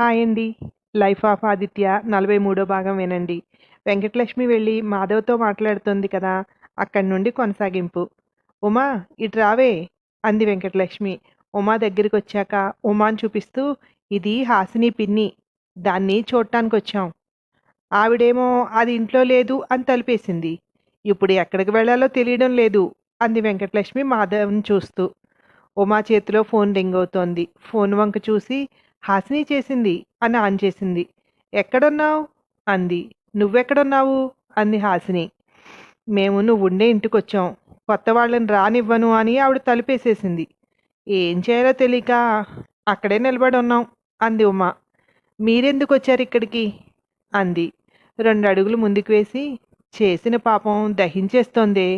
Hi అండి. Life of Aditya నలభై మూడో భాగం వినండి. వెంకటలక్ష్మి వెళ్ళి మాధవ్తో మాట్లాడుతుంది కదా అక్కడి నుండి కొనసాగింపు. ఉమా ఇటు రావే అంది వెంకటలక్ష్మి. ఉమా దగ్గరికి వచ్చాక ఉమాని చూపిస్తూ ఇది హాసిని పిన్ని దాన్ని చూడటానికి వచ్చాం. ఆవిడేమో అది ఇంట్లో లేదు అని తలిపేసింది. ఇప్పుడు ఎక్కడికి వెళ్ళాలో తెలియడం లేదు అంది వెంకటలక్ష్మి మాధవ్ని చూస్తూ. ఉమా చేతిలో ఫోన్ రింగ్ అవుతోంది. ఫోన్ వంక చూసి హాసిని చేసింది అని ఆన్ చేసింది. ఎక్కడున్నావు? అంది. నువ్వెక్కడున్నావు? అంది హాసిని. మేము నువ్వు ఉండే ఇంటికి వచ్చాం కొత్త వాళ్ళని రానివ్వను అని ఆవిడ తలుపేసేసింది. ఏం చేయాలో తెలియక అక్కడే నిలబడి ఉన్నాం అంది ఉమా. మీరెందుకు వచ్చారు ఇక్కడికి? అంది. రెండు అడుగులు ముందుకు వేసి చేసిన పాపం దహించేస్తోందే.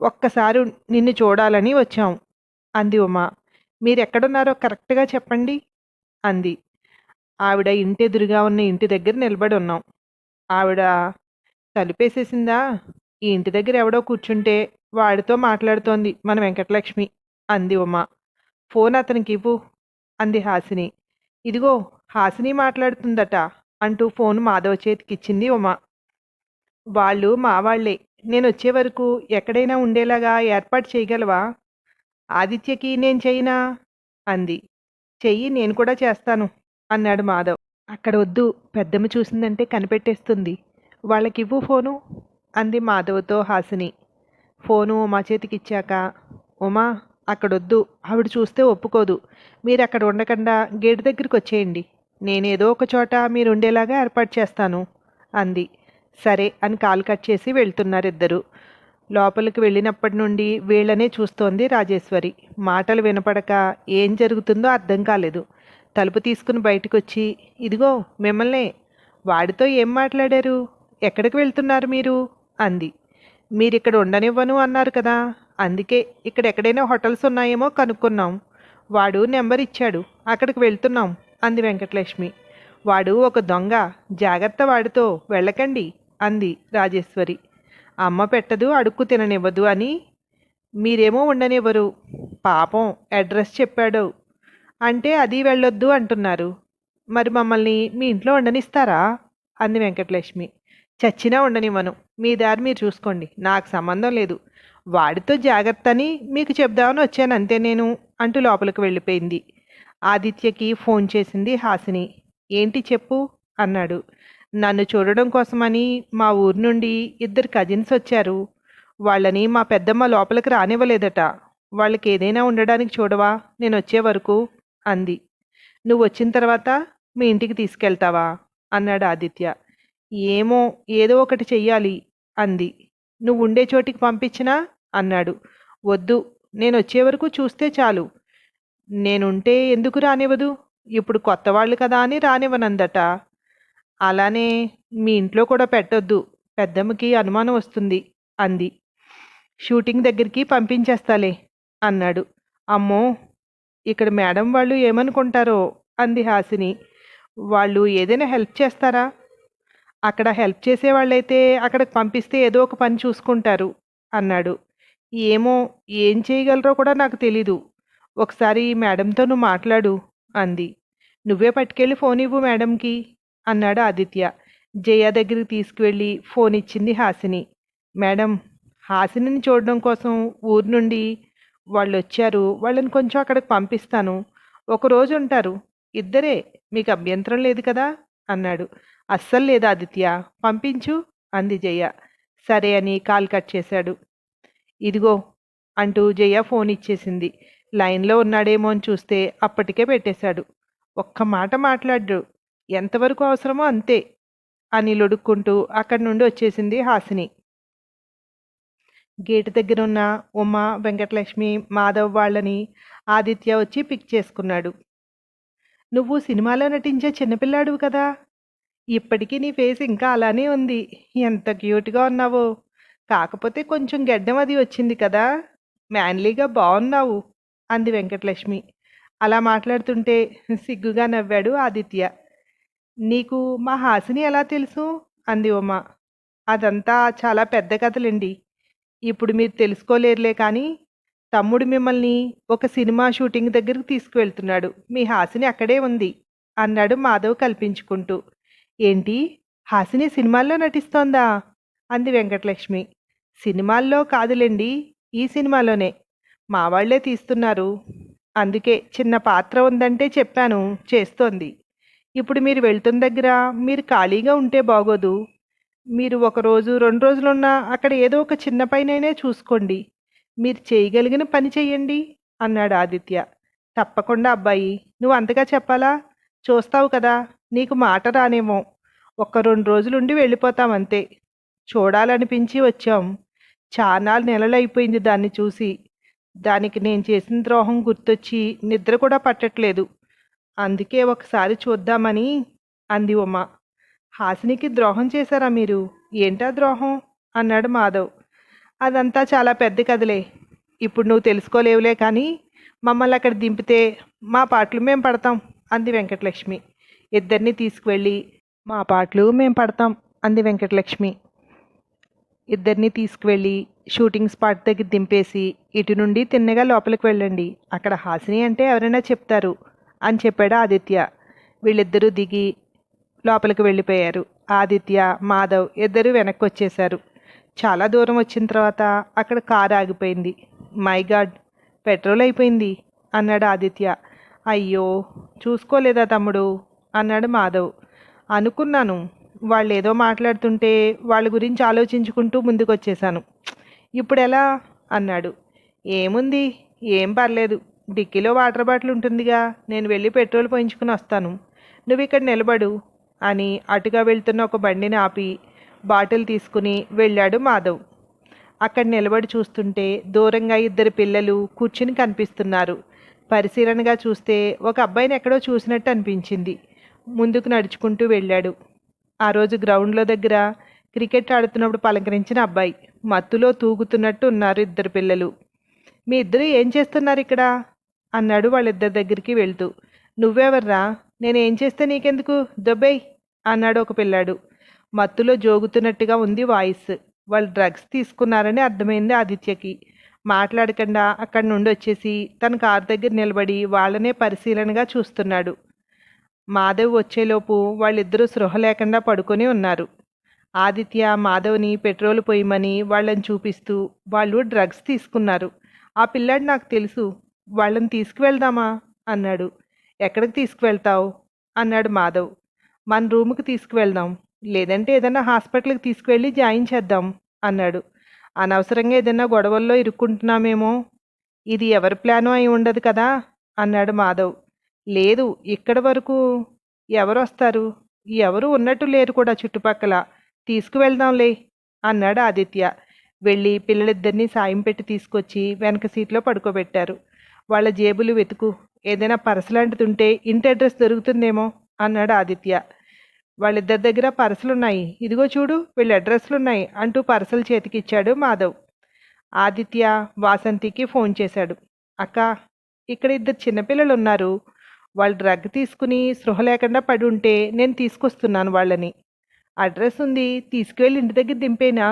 ఒక్కసారి నిన్ను చూడాలని వచ్చాం అంది ఉమా. మీరెక్కడున్నారో కరెక్ట్గా చెప్పండి. అంది. ఆవిడ ఇంటి ఎదురుగా ఉన్న ఇంటి దగ్గర నిలబడి ఉన్నాం. ఆవిడ తలుపేసేసిందా? ఈ ఇంటి దగ్గర ఎవడో కూర్చుంటే వాడితో మాట్లాడుతోంది మన వెంకటలక్ష్మి అంది ఉమా. ఫోన్ అతనికి ఇవ్వు అంది హాసిని. ఇదిగో హాసిని మాట్లాడుతుందట అంటూ ఫోన్ మాధవ చేతికిచ్చింది ఉమా. వాళ్ళు మా వాళ్ళే. నేను వచ్చే వరకు ఎక్కడైనా ఉండేలాగా ఏర్పాటు చేయగలవా? ఆదిత్యకి నేను చెయ్యనా అంది. చెయ్యి నేను కూడా చేస్తాను అన్నాడు మాధవ్. అక్కడ వద్దు పెద్దమ్మ చూసిందంటే కనిపెట్టేస్తుంది. వాళ్ళకివ్వు ఫోను అంది మాధవ్తో హాసిని. ఫోను ఉమా చేతికిచ్చాక ఉమా అక్కడొద్దు ఆవిడ చూస్తే ఒప్పుకోదు. మీరు అక్కడ ఉండకుండా గేటు దగ్గరికి వచ్చేయండి నేనేదో ఒక చోట మీరు ఉండేలాగా ఏర్పాటు చేస్తాను అంది. సరే అని కాల్ కట్ చేసి వెళ్తున్నారు ఇద్దరు లోపలికి వెళ్ళినప్పటి నుండి వీళ్ళనే చూస్తోంది రాజేశ్వరి. మాటలు వినపడక ఏం జరుగుతుందో అర్థం కాలేదు. తలుపు తీసుకుని బయటకు వచ్చి ఇదిగో మిమ్మల్నే. వాడితో ఏం మాట్లాడారు? ఎక్కడికి వెళ్తున్నారు మీరు? అంది. మీరు ఇక్కడ ఉండనివ్వను అన్నారు కదా. అందుకే ఇక్కడ ఎక్కడైనా హోటల్స్ ఉన్నాయేమో కనుక్కున్నాం. వాడు నెంబర్ ఇచ్చాడు. అక్కడికి వెళ్తున్నాం అంది వెంకటలక్ష్మి. వాడు ఒక దొంగ. జాగ్రత్త వాడితో వెళ్ళకండి అంది రాజేశ్వరి. అమ్మ పెట్టదు అడుక్కు తిననివ్వదు అని మీరేమో ఉండనివ్వరు. పాపం అడ్రస్ చెప్పాడు. అంటే అది వెళ్ళొద్దు అంటున్నారు. మరి మమ్మల్ని మీ ఇంట్లో ఉండనిస్తారా? అంది వెంకటలక్ష్మి. చచ్చినా ఉండనివ్వను. మీ దారి మీరు చూసుకోండి. నాకు సంబంధం లేదు. వాడితో జాగ్రత్త అని మీకు చెప్దామని వచ్చాను అంతే నేను అంటూ లోపలికి వెళ్ళిపోయింది. ఆదిత్యకి ఫోన్ చేసింది హాసిని. ఏంటి చెప్పు? అన్నాడు. నన్ను చూడడం కోసమని మా ఊరు నుండి ఇద్దరు కజిన్స్ వచ్చారు. వాళ్ళని మా పెద్దమ్మ లోపలికి రానివ్వలేదట. వాళ్ళకి ఏదైనా ఉండడానికి చూడవా? నేను వచ్చే వరకు అంది. నువ్వు వచ్చిన తర్వాత మీ ఇంటికి తీసుకెళ్తావా? అన్నాడు ఆదిత్య. ఏమో ఏదో ఒకటి చెయ్యాలి అంది. నువ్వు ఉండే చోటికి పంపించినా? అన్నాడు. వద్దు నేను వచ్చే వరకు చూస్తే చాలు. నేనుంటే ఎందుకు రానివ్వదు? ఇప్పుడు కొత్త వాళ్ళు కదా అని రానివ్వనందట. అలానే మీ ఇంట్లో కూడా పెట్టొద్దు. పెద్దమ్మకి అనుమానం వస్తుంది అంది. షూటింగ్ దగ్గరికి పంపించేస్తాలే అన్నాడు. అమ్మో ఇక్కడ మేడం వాళ్ళు ఏమనుకుంటారో అంది హాసిని. వాళ్ళు ఏదైనా హెల్ప్ చేస్తారా? అక్కడ హెల్ప్ చేసే వాళ్ళైతే అక్కడికి పంపిస్తే ఏదో ఒక పని చూసుకుంటారు అన్నాడు. ఏమో ఏం చేయగలరో కూడా నాకు తెలీదు. ఒకసారి మేడంతో నువ్వు మాట్లాడు అంది. నువ్వే పట్టుకెళ్ళి ఫోన్ ఇవ్వు మేడంకి. అన్నాడు ఆదిత్య. జయ దగ్గరికి తీసుకువెళ్ళి ఫోన్ ఇచ్చింది హాసిని. మేడం హాసినిని చూడడం కోసం ఊరు నుండి వాళ్ళు వచ్చారు వాళ్ళని కొంచెం అక్కడికి పంపిస్తాను. ఒకరోజు ఉంటారు. ఇద్దరే మీకు అభ్యంతరం లేదు కదా? అన్నాడు. అస్సలు లేదు ఆదిత్య. పంపించు అంది జయ. సరే అని కాల్ కట్ చేశాడు. ఇదిగో అంటూ జయ ఫోన్ ఇచ్చేసింది. లైన్లో ఉన్నాడేమో అని చూస్తే అప్పటికే పెట్టేశాడు. ఒక్క మాట మాట్లాడు ఎంతవరకు అవసరమో అంతే అని లొడుక్కుంటూ అక్కడి నుండి వచ్చేసింది హాసిని. గేటు దగ్గర ఉన్న ఉమ వెంకటలక్ష్మి మాధవ్ వాళ్ళని ఆదిత్య వచ్చి పిక్ చేసుకున్నాడు. నువ్వు సినిమాలో నటించే చిన్నపిల్లాడు కదా. ఇప్పటికీ నీ ఫేస్ ఇంకా అలానే ఉంది. ఎంత క్యూట్గా ఉన్నావో. కాకపోతే కొంచెం గెడ్డం అది వచ్చింది కదా. మ్యాన్లీగా బాగున్నావు అంది వెంకటలక్ష్మి. అలా మాట్లాడుతుంటే సిగ్గుగా నవ్వాడు ఆదిత్య. నీకు మా హాసిని ఎలా తెలుసు? అంది ఉమ. అదంతా చాలా పెద్ద కథలండి. ఇప్పుడు మీరు తెలుసుకోలేరులే కానీ తమ్ముడు మిమ్మల్ని ఒక సినిమా షూటింగ్ దగ్గరికి తీసుకువెళ్తున్నాడు. మీ హాసిని అక్కడే ఉంది అన్నాడు మాధవ్ కల్పించుకుంటూ. ఏంటి? హాసిని సినిమాల్లో నటిస్తోందా? అంది వెంకటలక్ష్మి. సినిమాల్లో కాదులేండి ఈ సినిమాలోనే. మా వాళ్ళే తీస్తున్నారు. అందుకే చిన్న పాత్ర ఉందంటే చెప్పాను చేస్తోంది. ఇప్పుడు మీరు వెళ్తున్న దగ్గర మీరు ఖాళీగా ఉంటే బాగోదు. మీరు ఒకరోజు రెండు రోజులున్నా అక్కడ ఏదో ఒక చిన్న పైనైనా చూసుకోండి. మీరు చేయగలిగిన పని చేయండి అన్నాడు ఆదిత్య. తప్పకుండా అబ్బాయి నువ్వు అంతగా చెప్పాలా? చూస్తావు కదా నీకు మాట రానేమో. ఒక్క రెండు రోజులుండి వెళ్ళిపోతాం అంతే. చూడాలనిపించి వచ్చాం. చాలా నెలలు అయిపోయింది దాన్ని చూసి. దానికి నేను చేసిన ద్రోహం గుర్తొచ్చి నిద్ర కూడా పట్టట్లేదు. అందుకే ఒకసారి చూద్దామని అంది ఉమ. హాసినికి ద్రోహం చేశారా మీరు? ఏంటా ద్రోహం అన్నాడు మాధవ్. అదంతా చాలా పెద్ద కథలే. ఇప్పుడు నువ్వు తెలుసుకోలేవులే కానీ మమ్మల్ని అక్కడ దింపితే మా పాటలు మేము పడతాం అంది వెంకటలక్ష్మి. ఇద్దరిని తీసుకువెళ్ళి మా పాటలు మేము పడతాం అంది వెంకటలక్ష్మి. ఇద్దరిని తీసుకువెళ్ళి షూటింగ్ స్పాట్ దగ్గర దింపేసి ఇటు నుండి తిన్నగా లోపలికి వెళ్ళండి. అక్కడ హాసిని అంటే ఎవరైనా చెప్తారు. అని చెప్పాడు ఆదిత్య. వీళ్ళిద్దరూ దిగి లోపలికి వెళ్ళిపోయారు. ఆదిత్య మాధవ్ ఇద్దరు వెనక్కి వచ్చేశారు చాలా దూరం వచ్చిన తర్వాత అక్కడ కారు ఆగిపోయింది. మై గాడ్ పెట్రోల్ అయిపోయింది అన్నాడు ఆదిత్య. అయ్యో చూసుకోలేదా తమ్ముడు అన్నాడు మాధవ్. అనుకున్నాను. వాళ్ళు ఏదో మాట్లాడుతుంటే వాళ్ళ గురించి ఆలోచించుకుంటూ ముందుకు వచ్చేసాను ఇప్పుడు ఎలా అన్నాడు. ఏముంది? ఏం పర్లేదు. డిక్కీలో వాటర్ బాటిల్ ఉంటుందిగా. నేను వెళ్ళి పెట్రోల్ పోయించుకుని వస్తాను. నువ్వు ఇక్కడ నిలబడు అని అటుగా వెళ్తున్న ఒక బండిని ఆపి బాటిల్ తీసుకుని వెళ్ళాడు మాధవ్. అక్కడ నిలబడి చూస్తుంటే దూరంగా ఇద్దరు పిల్లలు కూర్చుని కనిపిస్తున్నారు. పరిశీలనగా చూస్తే ఒక అబ్బాయిని ఎక్కడో చూసినట్టు అనిపించింది. ముందుకు నడుచుకుంటూ వెళ్ళాడు. ఆ రోజు గ్రౌండ్లో దగ్గర క్రికెట్ ఆడుతున్నప్పుడు పలకరించిన అబ్బాయి మత్తులో తూగుతున్నట్టు ఉన్నారు ఇద్దరు పిల్లలు. మీ ఇద్దరు ఏం చేస్తున్నారు ఇక్కడ? అన్నాడు వాళ్ళిద్దరి దగ్గరికి వెళ్తూ. నువ్వెవర్రా? నేను ఏం చేస్తే నీకెందుకు? దొబ్బై అన్నాడు ఒక పిల్లాడు. మత్తులో జోగుతున్నట్టుగా ఉంది వాయిస్. వాళ్ళు డ్రగ్స్ తీసుకున్నారని అర్థమైంది ఆదిత్యకి. మాట్లాడకుండా అక్కడి నుండి వచ్చేసి తన కారు దగ్గర నిలబడి వాళ్ళనే పరిశీలనగా చూస్తున్నాడు. మాధవ్ వచ్చేలోపు వాళ్ళిద్దరూ స్పృహ లేకుండా పడుకొని ఉన్నారు. ఆదిత్య మాధవ్ని పెట్రోల్ పోయమని వాళ్ళని చూపిస్తూ వాళ్ళు డ్రగ్స్ తీసుకున్నారు. ఆ పిల్లాడు నాకు తెలుసు. వాళ్ళని తీసుకువెళ్దామా? అన్నాడు. ఎక్కడికి తీసుకువెళ్తావు? అన్నాడు మాధవ్. మన రూమ్కి తీసుకువెళ్దాం. లేదంటే ఏదైనా హాస్పిటల్కి తీసుకువెళ్ళి జాయిన్ చేద్దాం అన్నాడు. అనవసరంగా ఏదైనా గొడవల్లో ఇరుక్కుంటున్నామేమో? ఇది ఎవరి ప్లాను అయి ఉండదు కదా? అన్నాడు మాధవ్. లేదు ఇక్కడ వరకు ఎవరు వస్తారు? ఎవరు ఉన్నట్టు లేరు కూడా చుట్టుపక్కల. తీసుకువెళ్దాంలే అన్నాడు ఆదిత్య. వెళ్ళి పిల్లలిద్దరినీ సాయం పెట్టి తీసుకొచ్చి వెనక సీట్లో పడుకోబెట్టారు. వాళ్ళ జేబులు వెతుకు. ఏదైనా పర్స్ లాంటిది ఉంటే ఇంటి అడ్రస్ దొరుకుతుందేమో? అన్నాడు ఆదిత్య. వాళ్ళిద్దరి దగ్గర పర్సులున్నాయి. ఇదిగో చూడు వీళ్ళ అడ్రస్లు ఉన్నాయి అంటూ పర్సలు చేతికిచ్చాడు మాధవ్. ఆదిత్య వాసంతికి ఫోన్ చేశాడు. అక్క ఇక్కడ ఇద్దరు చిన్నపిల్లలు ఉన్నారు వాళ్ళు డ్రగ్ తీసుకుని స్పృహ లేకుండా పడి ఉంటే నేను తీసుకొస్తున్నాను వాళ్ళని. అడ్రస్ ఉంది తీసుకువెళ్ళి ఇంటి దగ్గర దింపేనా?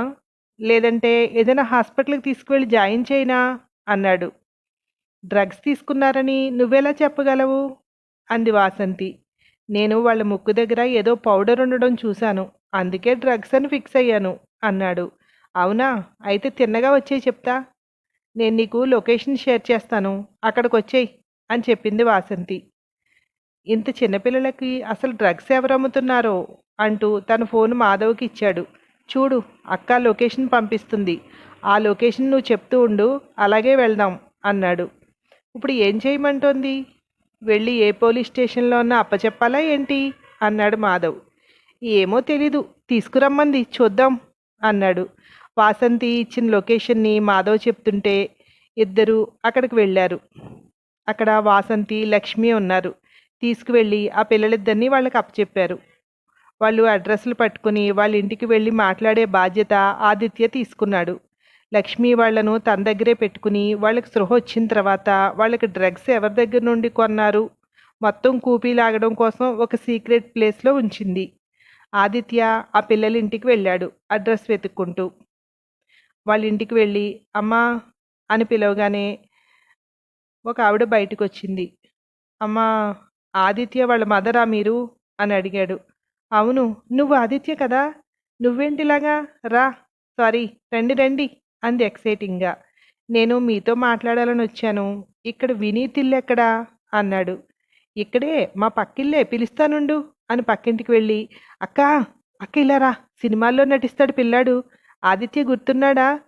లేదంటే ఏదైనా హాస్పిటల్కి తీసుకువెళ్ళి జాయిన్ చేయనా? అన్నాడు. డ్రగ్స్ తీసుకున్నారని నువ్వెలా చెప్పగలవు? అంది వాసంతి. నేను వాళ్ళ ముక్కు దగ్గర ఏదో పౌడర్ ఉండడం చూశాను. అందుకే డ్రగ్స్ అని ఫిక్స్ అయ్యాను అన్నాడు. అవునా? అయితే తిన్నగా వచ్చేయి చెప్తా. నేను నీకు లొకేషన్ షేర్ చేస్తాను. అక్కడికి వచ్చేయి అని చెప్పింది వాసంతి. ఇంత చిన్నపిల్లలకి అసలు డ్రగ్స్ ఎవరు అమ్ముతున్నారో అంటూ తన ఫోన్ మాధవ్కి ఇచ్చాడు. చూడు అక్క లొకేషన్ పంపిస్తుంది. ఆ లొకేషన్ నువ్వు చెప్తూ ఉండు అలాగే వెళ్దాం అన్నాడు. ఇప్పుడు ఏం చేయమంటోంది? వెళ్ళి ఏ పోలీస్ స్టేషన్లో ఉన్న అప్పచెప్పాలా ఏంటి? అన్నాడు మాధవ్. ఏమో తెలీదు. తీసుకురమ్మంది చూద్దాం అన్నాడు. వాసంతి ఇచ్చిన లొకేషన్ని మాధవ్ చెప్తుంటే ఇద్దరు అక్కడికి వెళ్ళారు. అక్కడ వాసంతి లక్ష్మి ఉన్నారు. తీసుకువెళ్ళి ఆ పిల్లలిద్దరినీ వాళ్ళకి అప్పచెప్పారు. వాళ్ళు అడ్రస్లు పట్టుకుని వాళ్ళ ఇంటికి వెళ్ళి మాట్లాడే బాధ్యత ఆదిత్య తీసుకున్నాడు. లక్ష్మి వాళ్ళను తన దగ్గరే పెట్టుకుని వాళ్ళకి స్పృహ వచ్చిన తర్వాత వాళ్ళకి డ్రగ్స్ ఎవరి దగ్గర నుండి కొన్నారు? మొత్తం కూపీ లాగడం కోసం ఒక సీక్రెట్ ప్లేస్లో ఉంచింది. ఆదిత్య ఆ పిల్లల ఇంటికి వెళ్ళాడు అడ్రస్ వెతుక్కుంటూ. వాళ్ళ ఇంటికి వెళ్ళి అమ్మా అని పిలవగానే ఒక ఆవిడ బయటకు వచ్చింది. అమ్మా ఆదిత్య వాళ్ళ మదరా మీరు? అని అడిగాడు. అవును నువ్వు ఆదిత్య కదా? నువ్వేంటిలాగా రా సారీ రండి రండి. అంది ఎక్సైటింగ్గా. నేను మీతో మాట్లాడాలని వచ్చాను. ఇక్కడ వినీత్ ఇల్లు ఎక్కడా? అన్నాడు. ఇక్కడే మా పక్కిల్లే పిలుస్తానుండు అని పక్కింటికి వెళ్ళి అక్క అక్క ఇల్లారా సినిమాల్లో నటిస్తాడు పిల్లాడు. ఆదిత్య గుర్తున్నాడా?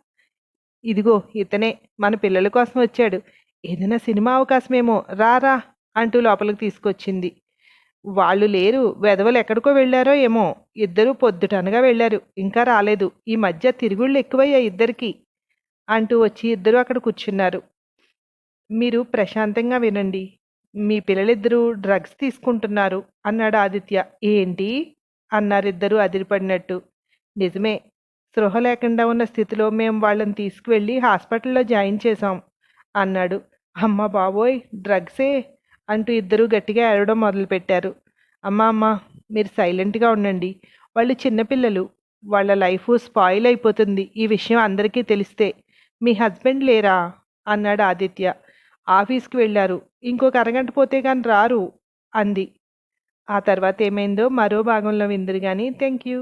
ఇదిగో ఇతనే మన పిల్లల కోసం వచ్చాడు. ఏదైనా సినిమా అవకాశమేమో రారా అంటూ లోపలికి తీసుకొచ్చింది. వాళ్ళు లేరు వెధవలు ఎక్కడికో వెళ్ళారో ఏమో ఇద్దరూ పొద్దుటనగా వెళ్ళారు. ఇంకా రాలేదు. ఈ మధ్య తిరుగుళ్ళు ఎక్కువయ్యాయి ఇద్దరికీ. అంటూ వచ్చి ఇద్దరూ అక్కడ కూర్చున్నారు. మీరు ప్రశాంతంగా వినండి. మీ పిల్లలిద్దరూ డ్రగ్స్ తీసుకుంటున్నారు అన్నాడు ఆదిత్య. ఏంటి? అన్నారిద్దరూ అదిరిపడినట్టు. నిజమే. స్పృహ లేకుండా ఉన్న స్థితిలో మేము వాళ్ళని తీసుకువెళ్ళి హాస్పిటల్లో జాయిన్ చేశాం అన్నాడు. అమ్మ బాబోయ్! డ్రగ్సే! అంటూ ఇద్దరూ గట్టిగా ఏడవడం మొదలుపెట్టారు. అమ్మ అమ్మ మీరు సైలెంట్గా ఉండండి. వాళ్ళు చిన్నపిల్లలు. వాళ్ళ లైఫ్ స్పాయిల్ అయిపోతుంది. ఈ విషయం అందరికీ తెలిస్తే. మీ హస్బెండ్ లేరా? అన్నాడు ఆదిత్య. ఆఫీస్కి వెళ్ళారు. ఇంకొక అరగంట పోతే కానీ రారు అంది. ఆ తర్వాత ఏమైందో మరో భాగంలో విందురు కానీ థ్యాంక్ యూ